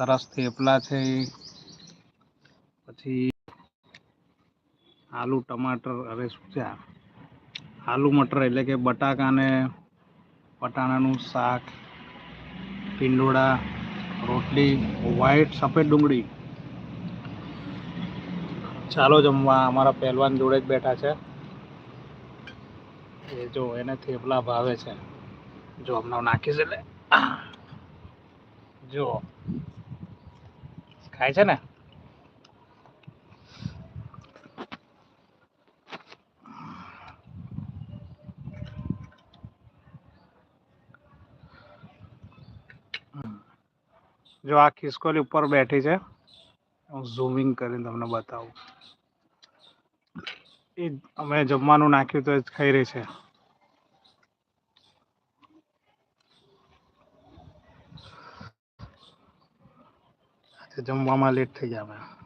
સરસ થેપલા છે પછી આલુ ટમાટર અરે શું છે આલુ મટર એટલે કે બટાકા અને વટાણાનું શાક પિંડોળા રોટલી વ્હાઈટ સફેદ ડુંગળી. ચાલો જમવા અમારા પહેલવાન જોડે જ બેઠા છે. એ જો એને થેપલા ભાવે છે. જો હમણાં નાખીશ એટલે. જો. ખાય છે ને? જો આ ખિસકોલી ઉપર બેઠી છે, હું ઝૂમિંગ કરીને તમને બતાવું. એ અમે જમવાનું નાખ્યું તો જ ખાઈ રહી છે. જમવામાં લેટ થઈ ગયા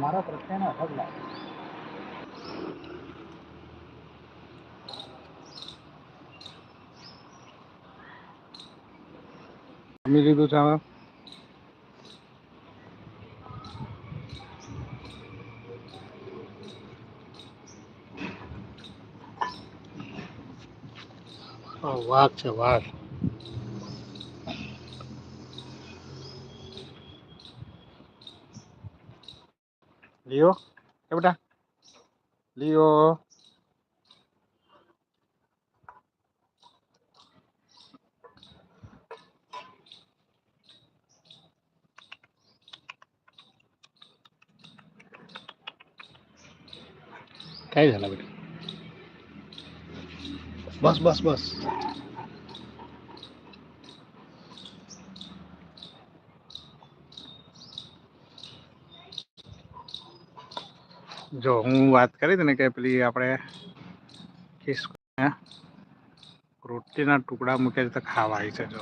અમે તમારા પ્રત્યેનો અલગ લાગે જમી લીધું છે હવે આ વાઘ છે વાઘ Leo, ya udah. Leo. Kayak salah Bos, bos, bos. જો, હું વાત કરી હતી ને કે પેલી આપણે કિસ રોટલીના ટુકડા મૂકે છે તો ખાવા આવી છે, જો.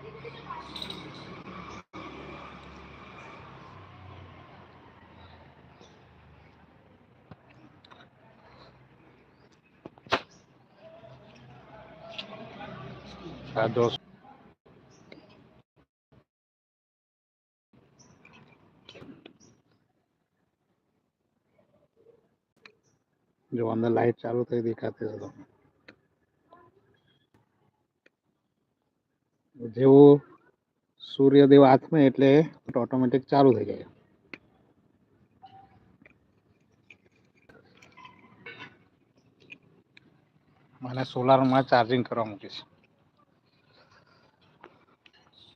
આ દોસ્ત જો અંદર લાઈટ ચાલુ થઈ દેખાતી છે તમને જેવું સૂર્યદેવ આથમે એટલે ઓટોમેટિક ચાલુ થઈ જાય મને સોલારમાં ચાર્જિંગ કરવા મૂકીશ